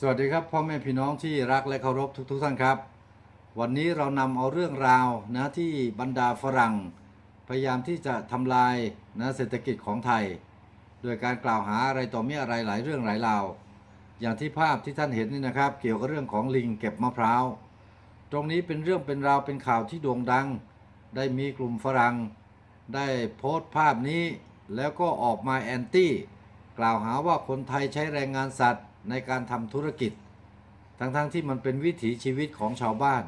สวัสดีครับพ่อแม่พี่น้องที่รักและเคารพทุกๆทท่านครับ วันนี้เรานำเอาเรื่องราวนะที่บรรดาฝรั่ง พยายามที่จะทำลายนะเศรษฐกิจของไทย โดยการกล่าวหาอะไรต่อมีอะไรหลายเรื่องหลายราว อย่างที่ภาพที่ท่านเห็นนี่นะครับ เกี่ยวกับเรื่องของลิงเก็บมะพร้าว ตรงนี้เป็นเรื่องเป็นราวเป็นข่าวที่โด่งดัง ได้มีกลุ่มฝรั่ง ได้โพสต์ภาพนี้ แล้วก็ออกมาแอนตี้กล่าวหาว่าคนไทยใช้แรงงานสัตว์ในการทำธุรกิจ ทั้งๆทที่มันเป็นวิถีชีวิตของชาวบ้าน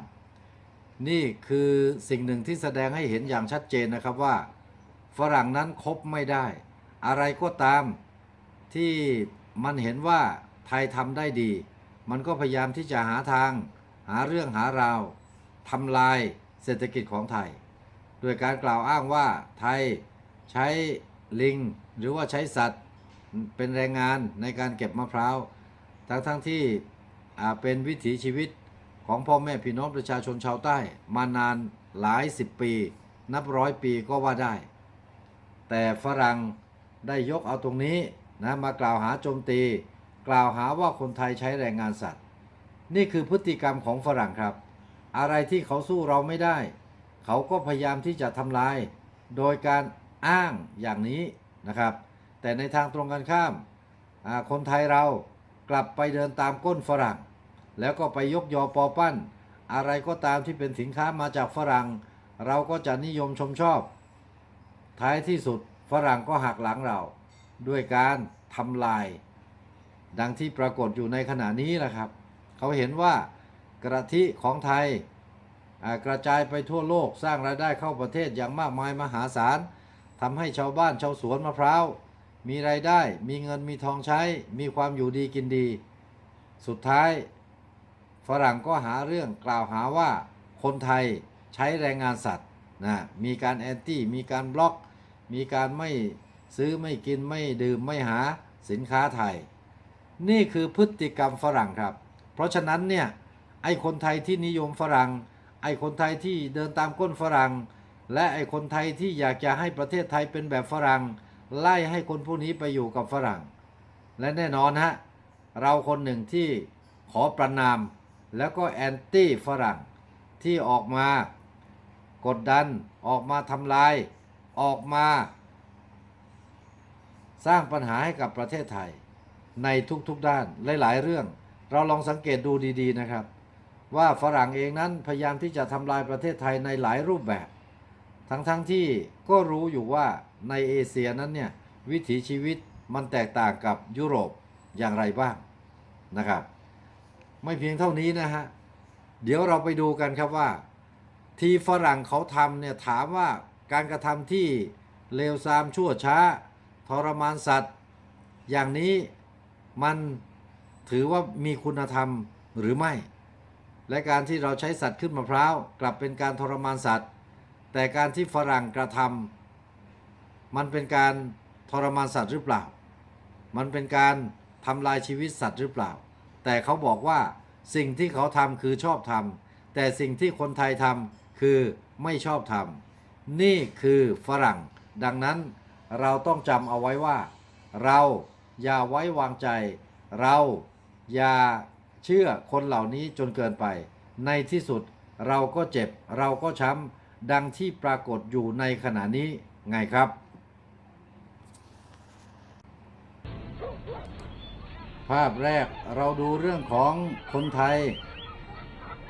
นี่คือสิ่งหนึ่งที่แสดงให้เห็นอย่างชัดเจนนะครับว่า ฝรั่งนั้นคบไม่ได้ อะไรก็ตามที่มันเห็นว่าไทยทำได้ดี มันก็พยายามที่จะหาทาง หาเรื่องหาราวทำลายเศรษฐกิจของไทย โดยการกล่าวอ้างว่าไทยใช้ลิง หรือว่าใช้สัตว์เป็นแรงงานในการเก็บมะพร้าว ทั้งทั้งๆที่เป็นวิถีชีวิต ของพ่อแม่พี่น้องประชาชนชาวใต้ มานานหลายสิบปี นับร้อยปีก็ว่าได้ แต่ฝรั่งได้ยกเอาตรงนี้นะมากล่าวหาโจมตี กล่าวหาว่าคนไทยใช้แรงงานสัตว์ นี่คือพฤติกรรมของฝรั่งครับ อะไรที่เขาสู้เราไม่ได้ เขาก็พยายามที่จะทำลาย โดยการอ้างอย่างนี้นะครับ แต่ในทางตรงกันข้ามคนไทยเรากลับไปเดินตามก้นฝรั่ง แล้วก็ไปยกยอปอปั้น อะไรก็ตามที่เป็นสินค้ามาจากฝรั่ง เราก็จะนิยมชมชอบ ท้ายที่สุดฝรั่งก็หักหลังเรา ด้วยการทำลาย ดังที่ปรากฏอยู่ในขณะนี้แหละครับ เขาเห็นว่ากระทิของไทยกระจายไปทั่วโลกสร้างรายได้เข้าประเทศอย่างมากมายมหาศาลทำให้ชาวบ้านชาวสวนมะพร้าวมีรายได้มีเงินมีทองใช้ มีความอยู่ดีกินดี สุดท้าย ฝรั่งก็หาเรื่องกล่าวหาว่าคนไทยใช้แรงงานสัตว์นะมีการแอนตี้มีการบล็อก มีการไม่ซื้อไม่กินไม่ดื่มไม่หาสินค้าไทย นี่คือพฤติกรรมฝรั่งครับ เพราะฉะนั้นเนี่ยไอ้คนไทยที่นิยมฝรั่ง ไอ้คนไทยที่เดินตามก้นฝรั่ง และไอ้คนไทยที่อยากจะให้ประเทศไทยเป็นแบบฝรั่ง ไล่ให้คนผู้นี้ไปอยู่กับฝรั่ง และแน่นอนฮะเราคนหนึ่งที่ขอประนาม แล้วก็แอนตี้ฝรั่งที่ออกมากดดันออกมาทำลาย ออกมา สร้างปัญหาให้กับประเทศไทย ในทุกๆด้านหลาย ๆ เรื่อง เราลองสังเกตดูดี ๆ นะครับ ว่าฝรั่งเองนั้นพยายามที่จะทำลายประเทศไทยในหลายรูปแบบ ทั้งๆทที่ก็รู้อยู่ว่าในเอเชียนั้นเนี่ยวิถีชีวิตมันแตกต่างกับยุโรปอย่างไรบ้างนะครับ ไม่เพียงเท่านี้นะฮะ เดี๋ยวเราไปดูกันครับว่า ที่ฝรั่งเขาทำเนี่ยถามว่าการกระทำที่เลวทรามชั่วช้า ทรมานสัตว์ อย่างนี้มันถือว่ามีคุณธรรมหรือไม่ และการที่เราใช้สัตว์ขึ้นมะพร้าวกลับเป็นการทรมานสัตว์ แต่การที่ฝรั่งกระทำมันเป็นการทรมานสัตว์หรือเปล่า มันเป็นการทำลายชีวิตสัตว์หรือเปล่า แต่เขาบอกว่าสิ่งที่เขาทำคือชอบทำแต่สิ่งที่คนไทยทำคือไม่ชอบทำนี่คือฝรั่ง ดังนั้นเราต้องจำเอาไว้ว่า เราอย่าไว้วางใจ เราอย่าเชื่อคนเหล่านี้จนเกินไป ในที่สุดเราก็เจ็บ เราก็ช้ำดังที่ปรากฏอยู่ในขณะนี้ไงครับ ภาพแรกเราดูเรื่องของคนไทย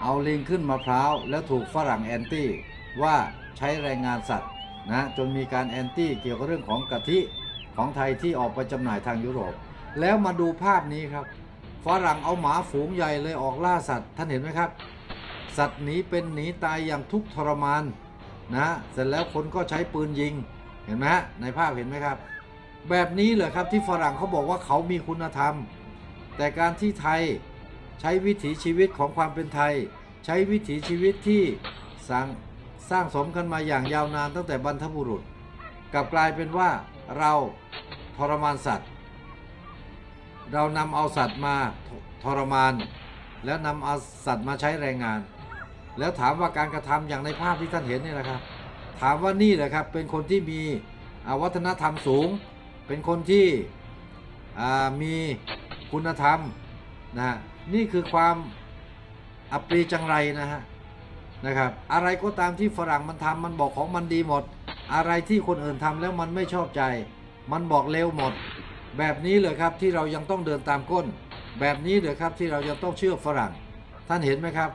เอาลิงขึ้นมะพร้าว แล้วถูกฝรั่งแอนตี้ว่าใช้แรงงานสัตว์นะจนมีการแอนตี้เกี่ยวกับเรื่องของกะทิของไทยที่ออกไปจำหน่ายทางยุโรป แล้วมาดูภาพนี้ครับฝรั่งเอาหมาฝูงใหญ่เลยออกล่าสัตว์ท่านเห็นไหมครับ สัตว์หนีเป็นหนีตายอย่างทุกทรมานนะเสร็จแล้วคนก็ใช้ปืนยิงเห็นไหมฮะในภาพเห็นไหมครับ แบบนี้เหรอครับที่ฝรั่งเขาบอกว่าเขามีคุณธรรม แต่การที่ไทยใช้วิถีชีวิตของความเป็นไทย ใช้วิถีชีวิตที่สร้างสร้างสมกันมาอย่างยาวนานตั้งแต่บรรพบุรุษกลับกลายเป็นว่าเราทรมานสัตว์ เรานำเอาสัตว์มาททรมาน แล้วนำเอาสัตว์มาใช้แรงงาน แล้วถามว่าการกระทำอย่างในภาพที่ท่านเห็นนี่แหละครับถามว่านี่แหละครับเป็นคนที่มีวัฒนธรรมสูง เป็นคนที่มี คุณธรรมนะฮะนี่คือความอัปรีจังไรนะฮะนะครับ อะไรก็ตามที่ฝรั่งมันทำมันบอกของมันดีหมด อะไรที่คนอื่นทำแล้วมันไม่ชอบใจ มันบอกเร็วหมด แบบนี้เลยครับที่เรายังต้องเดินตามก้น แบบนี้เลยครับที่เรายังต้องเชื่อฝรั่ง ท่านเห็นไหมครับ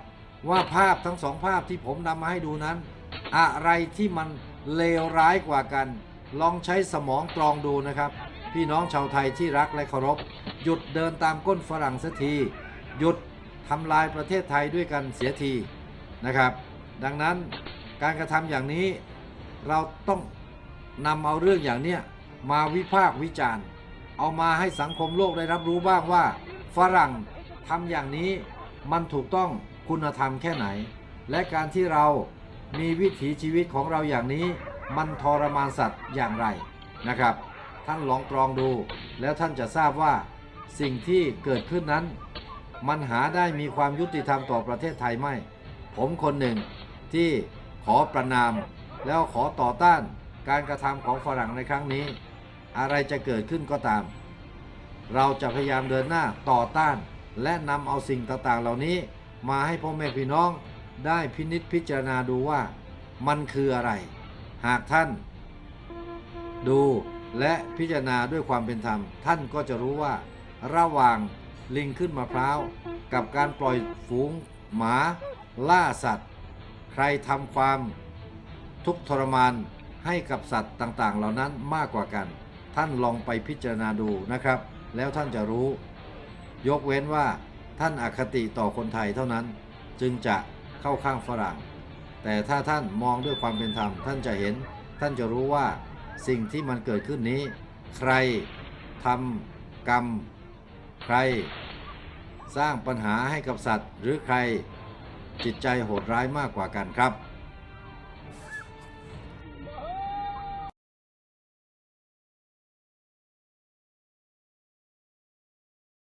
ว่าภาพทั้งสองภาพที่ผมนำมาให้ดูนั้น อะไรที่มันเลวร้ายกว่ากัน ลองใช้สมองตรองดูนะครับ พี่น้องชาวไทยที่รักและเคารพ หยุดเดินตามก้นฝรั่งสักที หยุดทำลายประเทศไทยด้วยกันเสียทีนะครับ ดังนั้นการกระทำอย่างนี้เราต้องนำเอาเรื่องอย่างเนี้ยมาวิพากษ์วิจารณ์ เอามาให้สังคมโลกได้รับรู้บ้างว่า ฝรั่งทำอย่างนี้มันถูกต้องคุณธรรมแค่ไหน และการที่เรามีวิถีชีวิตของเราอย่างนี้ มันทรมานสัตว์อย่างไรนะครับ ท่านลองตรองดูแล้วท่านจะทราบว่า สิ่งที่เกิดขึ้นนั้น มันหาได้มีความยุติธรรมต่อประเทศไทยไหมผมคนหนึ่งที่ขอประนาม แล้วขอต่อต้านการกระทำของฝรั่งในครั้งนี้ อะไรจะเกิดขึ้นก็ตาม เราจะพยายามเดินหน้าต่อต้าน และนำเอาสิ่งต่างๆ เหล่านี้มาให้พ่อแม่พี่น้องได้พินิจพิจารณาดูว่ามันคืออะไร หากท่าน ดูและพิจารณาด้วยความเป็นธรรม ท่านก็จะรู้ว่า ระหว่างลิงขึ้นมะพร้าว กับการปล่อยฝูงหมาล่าสัตว์ ใครทำความทุกทรมานให้กับสัตว์ต่างๆ เหล่านั้นมากกว่ากัน ท่านลองไปพิจารณาดูนะครับ แล้วท่านจะรู้ ยกเว้นว่าท่านอคติต่อคนไทยเท่านั้น จึงจะเข้าข้างฝรั่ง แต่ถ้าท่านมองด้วยความเป็นธรรม ท่านจะเห็น ท่านจะรู้ว่าสิ่งที่มันเกิดขึ้นนี้ ใครทำกรรม ใคร สร้างปัญหาให้กับสัตว์ หรือใครจิตใจโหดร้ายมากกว่ากันครับ